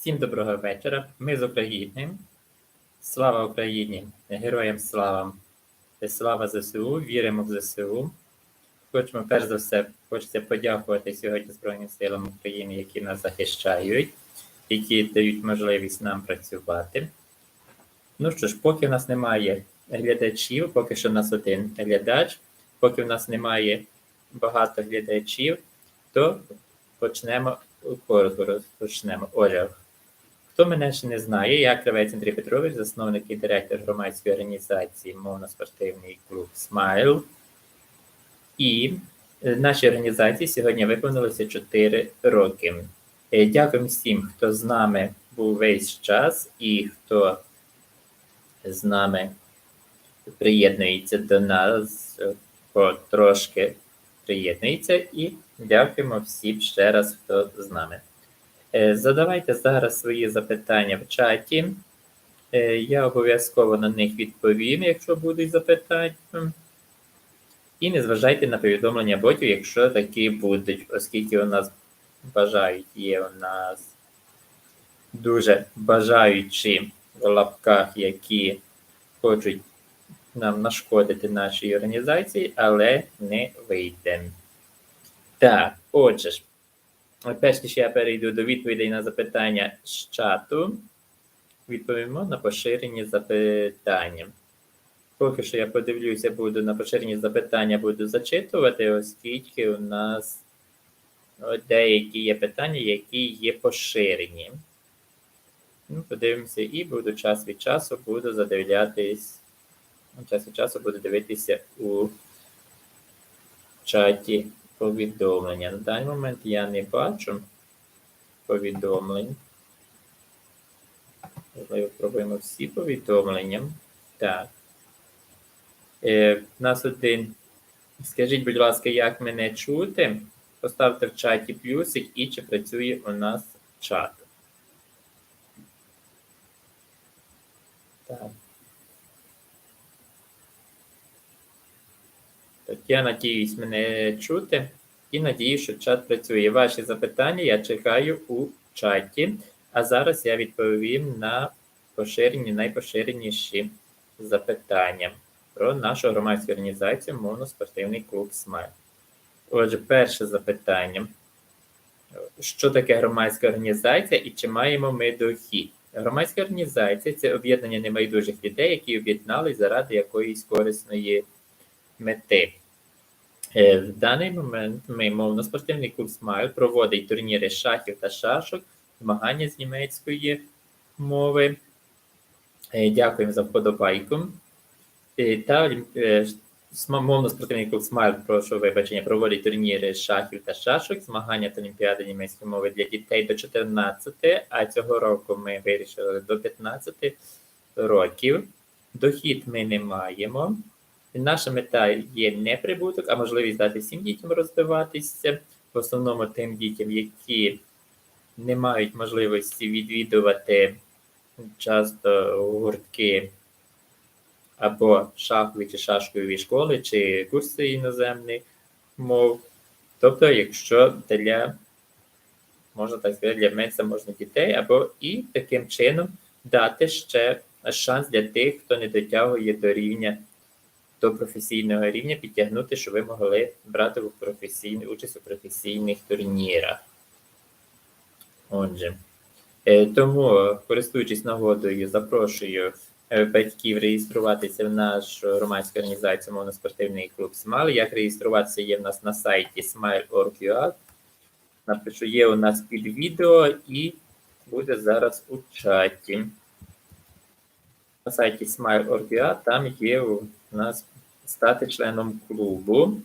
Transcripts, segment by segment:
Всім доброго вечора. Ми з України. Слава Україні! Героям слава! Слава ЗСУ! Віримо в ЗСУ. Хочемо перш за все, хочеться подякувати сьогодні Збройним силам України, які нас захищають, які дають можливість нам працювати. Ну що ж, поки в нас немає глядачів, поки що в нас один глядач, поки в нас немає багато глядачів, то почнемо коротко розпочнемо. Отже, хто мене ще не знає, я Кравець Андрій Петрович, засновник і директор громадської організації Мовно-спортивний клуб Смайл. І е, нашій організації сьогодні виповнилося 4 роки. Е, Дякую всім, хто з нами був весь час і хто з нами приєднується до нас, е, потрошки приєднується, і дякуємо всім ще раз, хто з нами. Е, Задавайте зараз свої запитання в чаті. Е, Я обов'язково на них відповім, якщо будуть запитання. І не зважайте на повідомлення ботів, якщо такі будуть, оскільки у нас бажають, є у нас дуже бажаючі в лапках, які хочуть нам нашкодити нашій організації, але не вийде. Так, отже ж, перш ніж я перейду до відповідей на запитання з чату, відповімо на поширені запитання. Поки що я подивлюся, буду на поширені запитання буду зачитувати, оскільки у нас деякі є питання, які є поширені. Ну, подивимося, і буду час від часу буду задивлятись. Час від часу буду дивитися у чаті повідомлення. На даний момент я не бачу повідомлень. Можливо, пробуємо всі повідомлення. Так. Е, в нас один. Скажіть, будь ласка, як мене чути? Поставте в чаті плюсик і чи працює у нас чат. Так. Я надіюсь мене чути і надію, що чат працює. Ваші запитання я чекаю у чаті, а зараз я відповім на поширені, найпоширеніші запитання про нашу громадську організацію Мовно-спортивний клуб СМАЙЛ. Отже, перше запитання. Що таке громадська організація і чи маємо ми дохід? Громадська організація це об'єднання небайдужих людей, які об'єднались заради якоїсь корисної мети. Е, В даний момент ми мовно-спортивний клуб Смайл проводить турніри шахів та шашок, змагання з німецької мови. Е, Дякуємо за вподобайку. Е, Та мовно-спортивний клуб Смайл, прошу вибачення, проводить турніри шахів та шашок, змагання та олімпіади німецької мови для дітей до 14, а цього року ми вирішили до 15 років. Дохід ми не маємо. Наша мета є не прибуток, а можливість дати всім дітям розвиватися, в основному тим дітям, які не мають можливості відвідувати часто гуртки або шахові чи шашкові школи, чи курси іноземних мов. Тобто, якщо для, можна так сказати, для менш заможних дітей, або і таким чином дати ще шанс для тих, хто не дотягує до рівня до професійного рівня підтягнути, щоб ви могли брати в професійну участь у професійних турнірах. Отже, е, тому, користуючись нагодою, запрошую е, батьків реєструватися в нашу громадську організацію Мовно-спортивний клуб СМАЛ. Як реєструватися є в нас на сайті smile.org.ua. Напишу, є у нас під відео і буде зараз у чаті. На сайті smile.org.ua там є у нас стати членом клубу.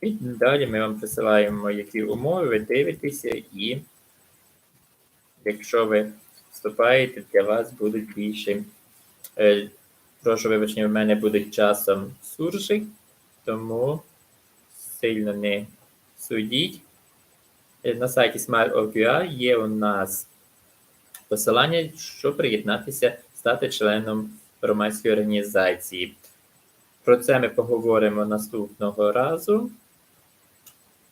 І далі ми вам присилаємо, які умови, ви дивитеся, і якщо ви вступаєте, для вас будуть більше. Прошу вибачення, в мене будуть часом суржик, тому сильно не судіть. Е, На сайті Smart.org.ua є у нас посилання, щоб приєднатися, стати членом громадської організації. Про це ми поговоримо наступного разу.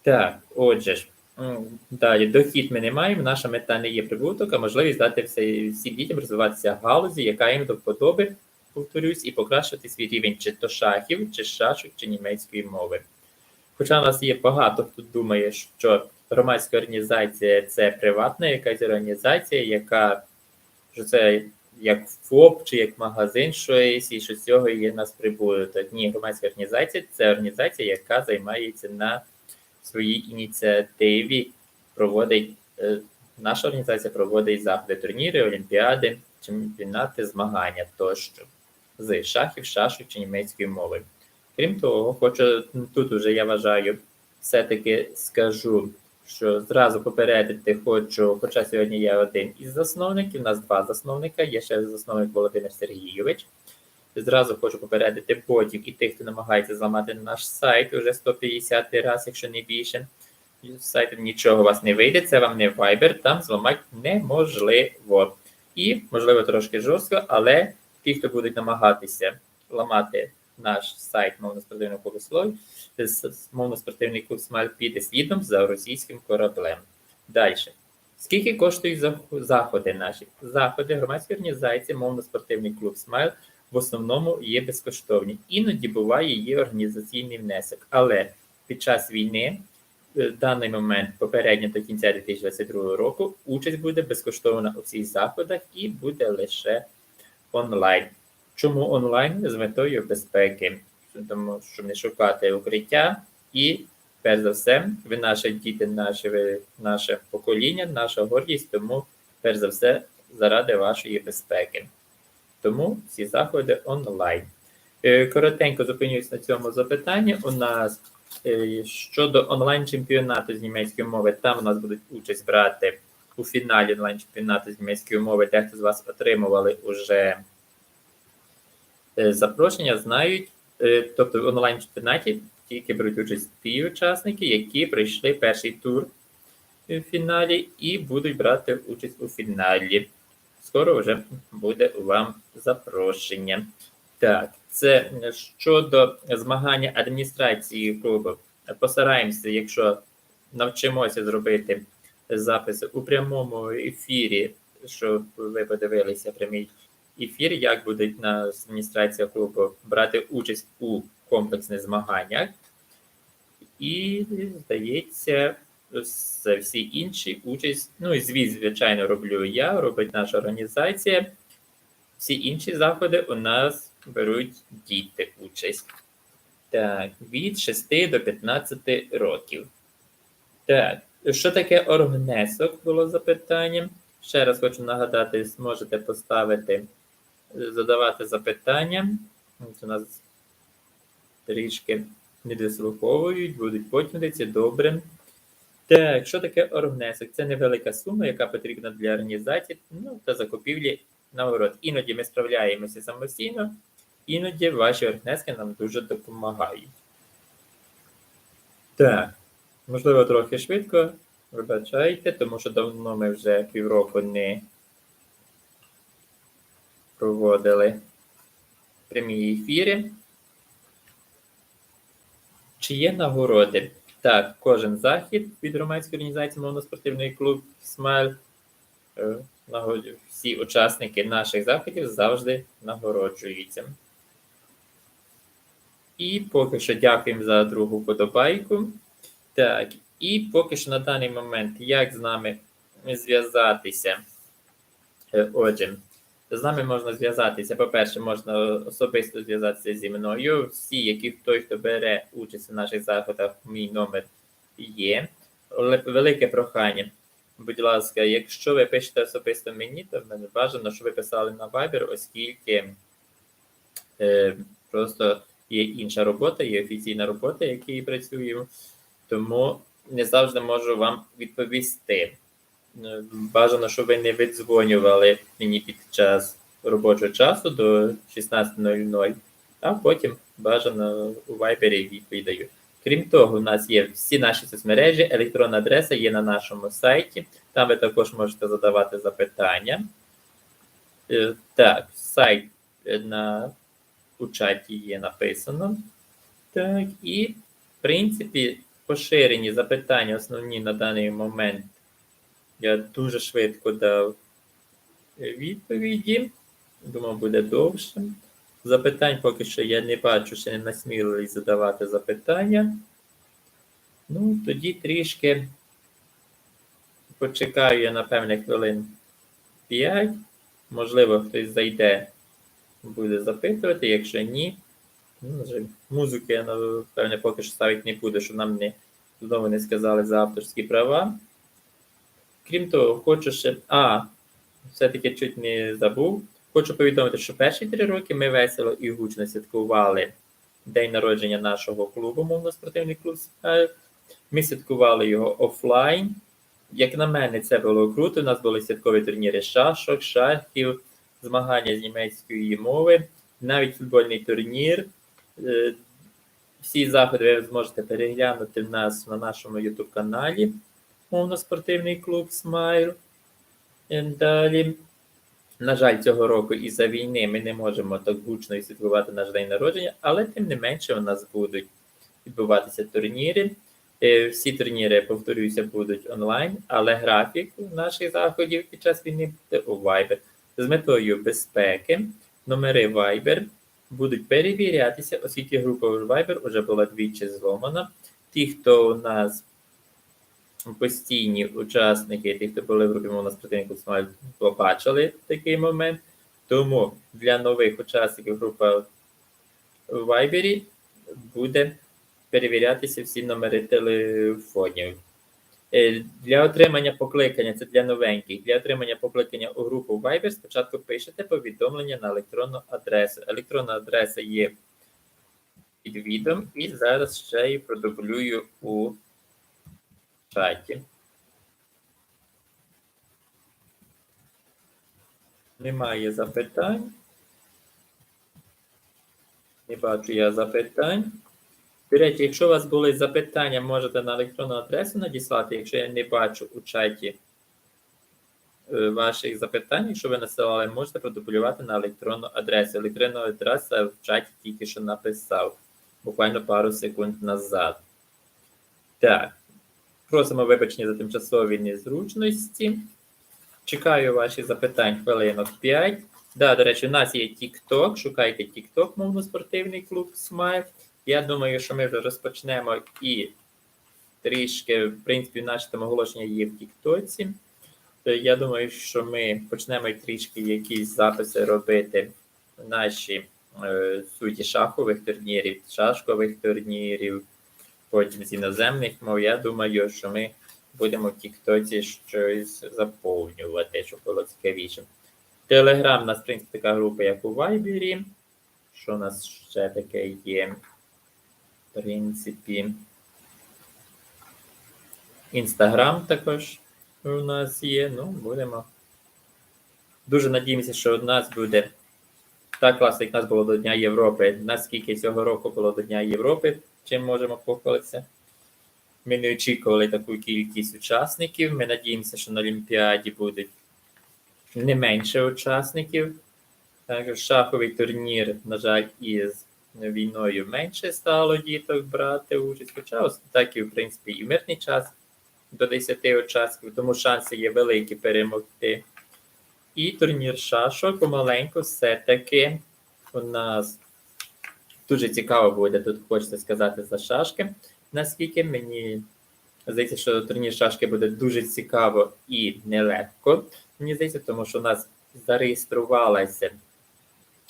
Так, отже ж, Далі, дохід ми не маємо, наша мета не є прибуток, а можливість дати всім дітям розвиватися в галузі, яка їм до вподоби, повторюсь, і покращити свій рівень чи то шахів, чи шашок, чи німецької мови. Хоча в нас є багато, хто думає, що громадська організація це приватна якась організація, яка що це як ФОП чи як магазин щось, і що з цього є нас прибуток. Ні, громадська організація це організація, яка займається на своїй ініціативі, проводить е, наша організація проводить заходи, турніри, олімпіади, чемпіонати, змагання тощо з шахів, шашок чи німецької мови. Крім того, хочу тут уже я вважаю, все-таки скажу, що зразу попередити хочу, хоча сьогодні я один із засновників, у нас два засновника, є ще засновник Володимир Сергійович. Зразу хочу попередити ботів і тих, хто намагається зламати наш сайт уже 150 раз, якщо не більше. З сайтом нічого у вас не вийде, це вам не Viber, там зламати неможливо. І, можливо, трошки жорстко, але ті, хто будуть намагатися ламати наш сайт мовно-спортивного клубу Слой, мовно-спортивний клуб Смаль піде слідом за російським кораблем. Далі. Скільки коштують заходи наші? Заходи громадської організації, мовно-спортивний клуб Смайл в основному є безкоштовні. Іноді буває є організаційний внесок. Але під час війни, е, в даний момент, попередньо до кінця 2022 року, участь буде безкоштовна у всіх заходах і буде лише онлайн. Чому онлайн? З метою безпеки, тому щоб не шукати укриття і перш за все, ви наші діти, наші, ви, наше покоління, наша гордість, тому, перш за все, заради вашої безпеки. Тому всі заходи онлайн. Е, Коротенько зупинюсь на цьому запитанні. У нас е, щодо онлайн-чемпіонату з німецької мови, там у нас будуть участь брати у фіналі онлайн-чемпіонату з німецької мови. Дехто з вас отримували уже запрошення, знають. Е, Тобто в онлайн-чемпіонаті тільки беруть участь ті учасники, які пройшли перший тур в фіналі і будуть брати участь у фіналі. Скоро вже буде вам запрошення. Так, це щодо змагання адміністрації клубу. Постараємося, якщо навчимося зробити записи у прямому ефірі, щоб ви подивилися прямий ефір, як буде на адміністрація клубу брати участь у комплексних змаганнях. І, здається, всі інші участь. Ну і звіт, звичайно, роблю я, робить наша організація. Всі інші заходи у нас беруть діти участь. Так, від 6 до 15 років. Так, що таке оргнесок? Було запитанням. Ще раз хочу нагадати, зможете поставити, задавати запитання. Ось у нас трішки не дослуховують, будуть потім добре. Так, що таке оргнесок? Це невелика сума, яка потрібна для організації ну, та закупівлі нагород. Іноді ми справляємося самостійно, іноді ваші оргнески нам дуже допомагають. Так, можливо, трохи швидко. Вибачайте, тому що давно ми вже півроку не проводили прямі ефіри. Чи є нагороди? Так, кожен захід від громадської організації мовно-спортивний клуб Смайл. е, Всі учасники наших заходів завжди нагороджуються. І поки що дякуємо за другу подобайку. Так, і поки що на даний момент, як з нами зв'язатися? Е, Отже, з нами можна зв'язатися. По-перше, можна особисто зв'язатися зі мною. Всі, які той, хто бере участь у наших заходах, мій номер є. Велике прохання. Будь ласка, якщо ви пишете особисто мені, то в мене бажано, щоб ви писали на Viber, оскільки е, просто є інша робота, є офіційна робота, якій працюю, тому не завжди можу вам відповісти. Е, Бажано, щоб ви не віддзвонювали мені під час робочого часу до 16.00, а потім бажано у Viber відповідаю. Крім того, у нас є всі наші соцмережі, електронна адреса є на нашому сайті. Там ви також можете задавати запитання. Е, Так, сайт е, на у чаті є написано. Так, і в принципі, поширені запитання, основні на даний момент. Я дуже швидко дав е, відповіді. Думав, буде довше. Запитань поки що я не бачу, ще не насмілились задавати запитання. Ну, тоді трішки почекаю я, напевне, хвилин 5. Можливо, хтось зайде, буде запитувати. Якщо ні, ну, музики я, напевне, поки що ставити не буду, щоб нам не, знову не сказали за авторські права. Крім того, хочу ще. А, все-таки чуть не забув. Хочу повідомити, що перші три роки ми весело і гучно святкували день народження нашого клубу, мовно-спортивний клуб «Смайл». Ми святкували його офлайн. Як на мене, це було круто. У нас були святкові турніри шашок, шахів, змагання з німецької мови, навіть футбольний турнір. Е, Всі заходи ви зможете переглянути в нас на нашому YouTube каналі Мовно-спортивний клуб Смайл. Е, Далі. На жаль, цього року із-за війни ми не можемо так гучно і святкувати наш день народження, але тим не менше у нас будуть відбуватися турніри. Е, Всі турніри, повторююся, будуть онлайн, але графік наших заходів під час війни буде у Viber. З метою безпеки номери Viber будуть перевірятися, оскільки група Viber вже була двічі зломана. Ті, хто у нас постійні учасники, ті, хто були в групі мовно спортивних побачили такий момент. Тому для нових учасників група в Viber буде перевірятися всі номери телефонів. Е, Для отримання покликання, це для новеньких, для отримання покликання у групу Viber спочатку пишете повідомлення на електронну адресу. Електронна адреса є під відео, і зараз ще її продублюю у чаті. Немає запитань. Не бачу я запитань. До речі, якщо у вас були запитання, можете на електронну адресу надіслати. Якщо я не бачу у чаті е, ваших запитань, якщо ви насилали, можете продублювати на електронну адресу. Електронну адресу в чаті тільки що написав, буквально пару секунд назад. Так. Просимо вибачення за тимчасові незручності. Чекаю ваші запитань хвилинок 5. Да, до речі, у нас є TikTok. Шукайте TikTok, мовно-спортивний клуб Смайл. Я думаю, що ми вже розпочнемо і трішки, в принципі, наші там оголошення є в Тіктоці. Я думаю, що ми почнемо трішки якісь записи робити в наші е, суті шахових турнірів, шашкових турнірів, потім з іноземних мов. Я думаю, що ми будемо в Тіктоці щось заповнювати, щоб було цікавіше. Телеграм у нас, в принципі, така група, як у Вайбері. Що у нас ще таке є? В принципі. Інстаграм також у нас є. Ну, будемо. Дуже надіємося, що у нас буде так класно, як у нас було до Дня Європи. Наскільки цього року було до Дня Європи, чим можемо похвалитися. Ми не очікували таку кількість учасників. Ми надіємося, що на Олімпіаді будуть не менше учасників. Також шаховий турнір, на жаль, із війною менше стало діток брати участь. Хоча так і, в принципі, і мирний час до 10 учасників, тому шанси є великі перемогти. І турнір шашок помаленьку все-таки у нас дуже цікаво буде, тут хочеться сказати за шашки. Наскільки мені здається, що турнір шашки буде дуже цікаво і нелегко. Мені здається, тому що у нас зареєструвалася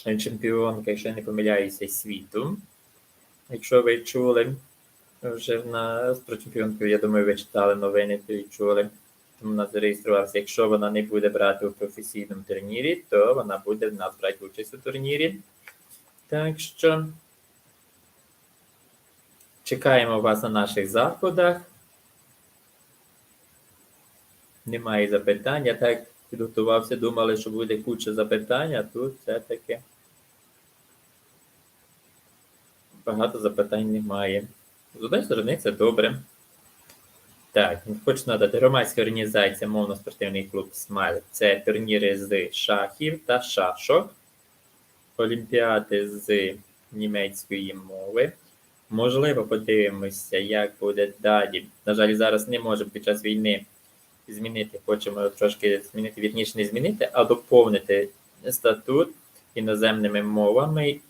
чемпіонка, якщо я не помиляюся, світу. Якщо ви чули вже в нас про чемпіонку, я думаю, ви читали новини, то і чули. Тому вона зареєструвалася. Якщо вона не буде брати у професійному турнірі, то вона буде в нас брати участь у турнірі. Так що чекаємо вас на наших заходах. Немає запитань. Я так підготувався, думали, що буде куча запитань, а тут все-таки багато запитань немає. З однієї сторони, це добре. Так, хочу надати громадська організація мовно-спортивний клуб Смайл. Це турніри з шахів та шашок, олімпіади з німецької мови, Можливо, подивимося, як буде далі. На жаль, зараз не можемо під час війни змінити. Хочемо трошки змінити, вірніше не змінити, а доповнити статут іноземними мовами.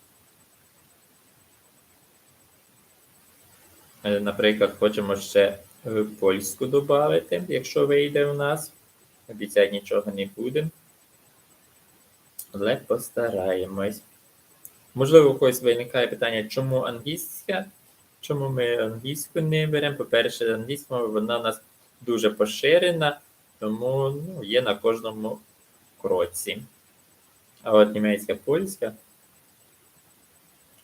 Е, Наприклад, хочемо ще е, польську додати, якщо вийде у нас. Обіцяти нічого не будемо. Але постараємось. Можливо, у когось виникає питання, чому англійська? Чому ми англійську не беремо? По-перше, англійська мова вона у нас дуже поширена, тому ну, є на кожному кроці. А от німецька, польська.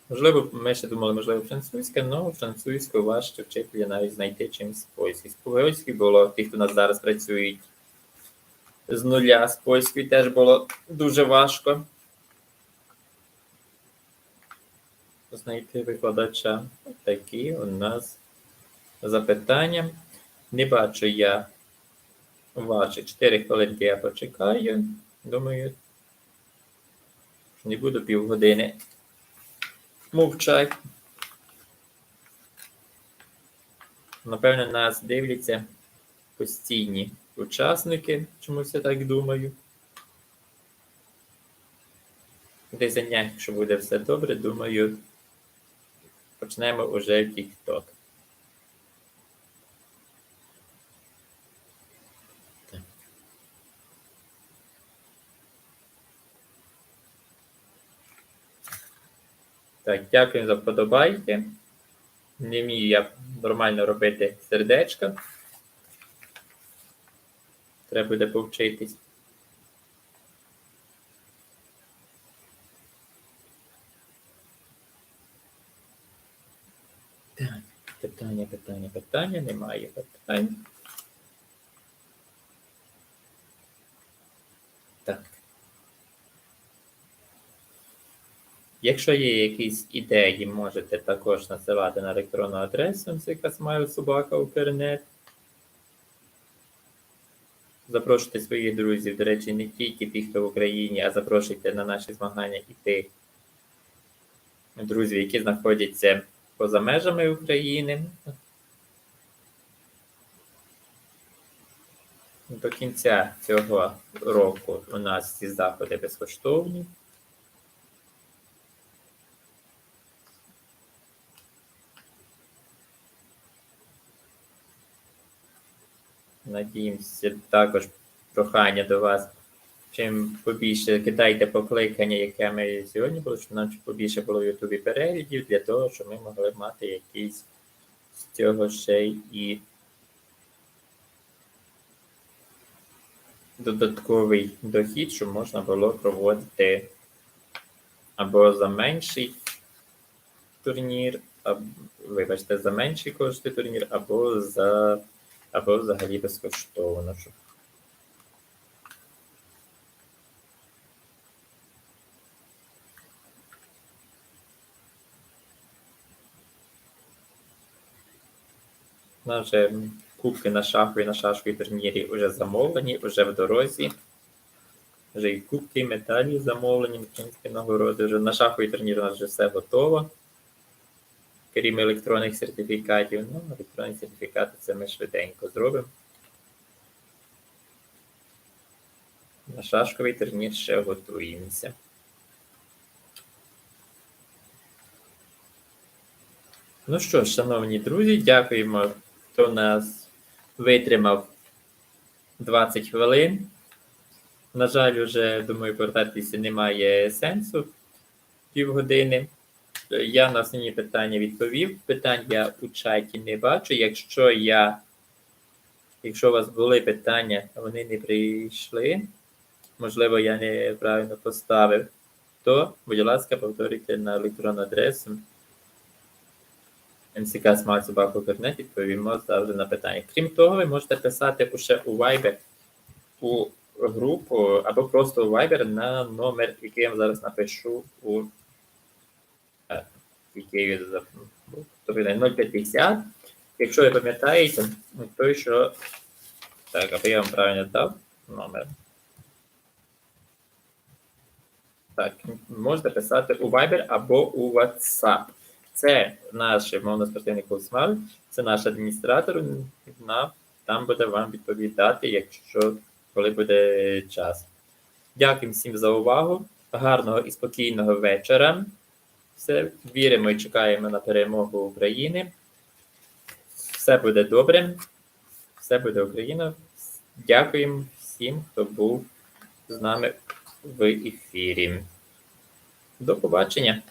Можливо, ми ще думали, можливо, французька, але французьку важче вчителя навіть знайти чимось польською. З польською було ті, хто у нас зараз працюють з нуля, з польською теж було дуже важко. Знайти викладача. Такі у нас запитання. Не бачу я ваші 4 хвилинки я почекаю. Думаю, не буду півгодини мовчать. Напевно, нас дивляться постійні учасники, чомусь я так думаю. Десь занять, якщо буде все добре, думаю, почнемо уже TikTok. Так. Дякую за вподобайки. Не вмію я нормально робити сердечка. Треба буде повчитись. Так, питання, питання, питання, немає питань. Так. Якщо є якісь ідеї, можете також надсилати на електронну адресу mckasmile.sobaka.ukr.net. Запрошуйте своїх друзів, до речі, не тільки тих, хто в Україні, а запрошуйте на наші змагання і тих друзів, які знаходяться поза межами України. До кінця цього року у нас ці заходи безкоштовні. Надіємося, також прохання до вас. Чим побільше кидайте покликання, яке ми сьогодні було, щоб нам побільше було в Ютубі переглядів, для того, щоб ми могли мати якийсь з цього ще і додатковий дохід, щоб можна було проводити або за менший турнір, або, вибачте, за менший кошти турнір, або за або взагалі безкоштовно. Щоб вже кубки на шаху і на шашковій турнірі вже замовлені, вже в дорозі. Вже і кубки, і медалі замовлені, українські нагороди. Вже на шаховий турнір у нас вже все готово. Крім електронних сертифікатів. Ну, електронні сертифікати це ми швиденько зробимо. На шашковий турнір ще готуємося. Ну що шановні друзі, дякуємо, хто нас витримав 20 хвилин. На жаль, вже, думаю, повертатися немає сенсу півгодини. Я на основні питання відповів. Питань я у чаті не бачу. Якщо я, якщо у вас були питання, вони не прийшли, можливо, я неправильно поставив, то, будь ласка, повторюйте на електронну адресу. МЦК Smart Собаку Кернет відповімо завжди на питання. Крім того, ви можете писати ще у Viber у групу або просто у Viber на номер, який я вам зараз напишу у е, який забув. Тобто 050. Якщо ви пам'ятаєте, той, що так, аби я вам правильно дав номер. Так, можете писати у Viber або у WhatsApp. Це наш мовно-спортивний клуб «Смайл», це наш адміністратор. На, там буде вам відповідати, якщо коли буде час. Дякую всім за увагу. Гарного і спокійного вечора. Все, віримо і чекаємо на перемогу України. Все буде добре. Все буде Україна. Дякуємо всім, хто був з нами в ефірі. До побачення.